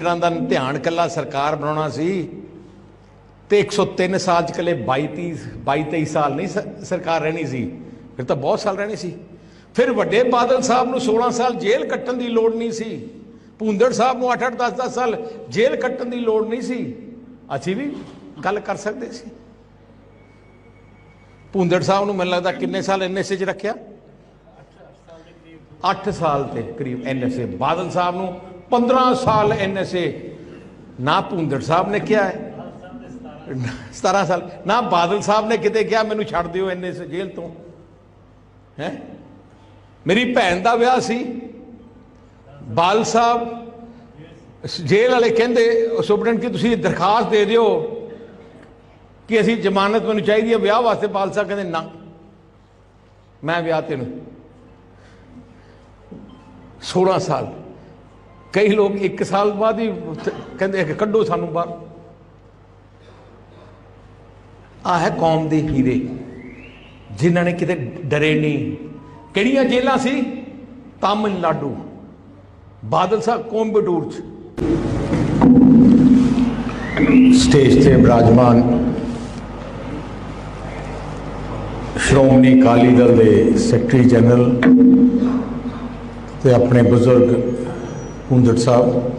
ਲੀਡਰਾਂ ਦਾ ਧਿਆਨ ਕੱਲਾ ਸਰਕਾਰ ਬਣਾਉਣਾ ਸੀ ਤੇ 103 ਸਾਲ ਚ ਕੱਲੇ 22 30 22 23 ਸਾਲ ਨਹੀਂ ਸਰਕਾਰ ਰਹਿਣੀ ਸੀ, ਫਿਰ ਤਾਂ ਬਹੁਤ ਸਾਲ ਰਹਿਣੀ ਸੀ। ਫਿਰ ਵੱਡੇ ਬਾਦਲ ਸਾਹਿਬ ਨੂੰ 16 ਸਾਲ ਜੇਲ੍ਹ ਕੱਟਣ ਦੀ ਲੋੜ ਨਹੀਂ ਸੀ, ਭੁੰਦੜ ਸਾਹਿਬ ਨੂੰ 8 8 10 10 ਸਾਲ ਜੇਲ੍ਹ ਕੱਟਣ ਦੀ ਲੋੜ ਨਹੀਂ ਸੀ, ਅਸੀਂ ਵੀ ਗੱਲ ਕਰ ਸਕਦੇ ਸੀ। ਭੁੰਦੜ ਸਾਹਿਬ ਨੂੰ ਮੈਨੂੰ ਲੱਗਦਾ ਕਿੰਨੇ ਸਾਲ ਐਨਐਸਏ ਚ ਰੱਖਿਆ? 8 ਸਾਲ ਤੇ ਕਰੀਬ। ਐਨਐਸਏ ਬਾਦਲ ਸਾਹਿਬ ਨੂੰ 15 ਸਾਲ ਐਨਐਸਏ ਨਾ ਭੁੰਦੜ ਸਾਹਿਬ ਨੇ ਕਿਹਾ ਹੈ। 17 ਸਾਲ, ਨਾ ਬਾਦਲ ਸਾਹਿਬ ਨੇ ਕਿਤੇ ਕਿਹਾ, ਮੈਨੂੰ ਛੱਡ ਦਿਓ ਐਨਐਸਏ ਜੇਲ੍ਹ ਤੋਂ। ਹੈ? ਮੇਰੀ ਭੈਣ ਦਾ ਵਿਆਹ ਸੀ। ਬਾਲ ਸਾਹਿਬ ਜੇਲ੍ਹ ਵਾਲੇ ਕਹਿੰਦੇ ਸੁਪਰਡੈਂਟ ਕਿ ਤੁਸੀਂ ਦਰਖਾਸਤ ਦੇ ਦਿਓ ਕਿ ਅਸੀਂ ਜ਼ਮਾਨਤ ਮੈਨੂੰ ਚਾਹੀਦੀ ਹੈ ਵਿਆਹ ਵਾਸਤੇ। ਬਾਲ ਸਾਹਿਬ ਕਹਿੰਦੇ, ਨਾ, ਮੈਂ ਵਿਆਹ ਤੈਨੂੰ। 16 ਸਾਲ ਕਈ ਲੋਕ 1 ਸਾਲ ਬਾਅਦ ਹੀ ਕਹਿੰਦੇ ਕਿ ਕੱਢੋ ਸਾਨੂੰ ਬਾਹਰ। ਆ ਹੈ ਕੌਮ ਦੇ ਹੀਰੇ, ਜਿਨ੍ਹਾਂ ਨੇ ਕਿਤੇ ਡਰੇ ਨਹੀਂ। ਕਿਹੜੀਆਂ ਜੇਲਾਂ ਸੀ? ਤਾਮਿਲਨਾਡੂ। ਬਾਦਲ ਸਾਹਿਬ ਕੋਂਬਟੂਰ ਚ। ਸਟੇਜ ਤੇ ਬਿਰਾਜਮਾਨ ਸ਼੍ਰੋਮਣੀ ਅਕਾਲੀ ਦਲ ਦੇ ਸੈਕਟਰੀ ਜਨਰਲ ਤੇ ਆਪਣੇ ਬਜ਼ੁਰਗ ਹੁੰਦੜ ਸਾਹਿਬ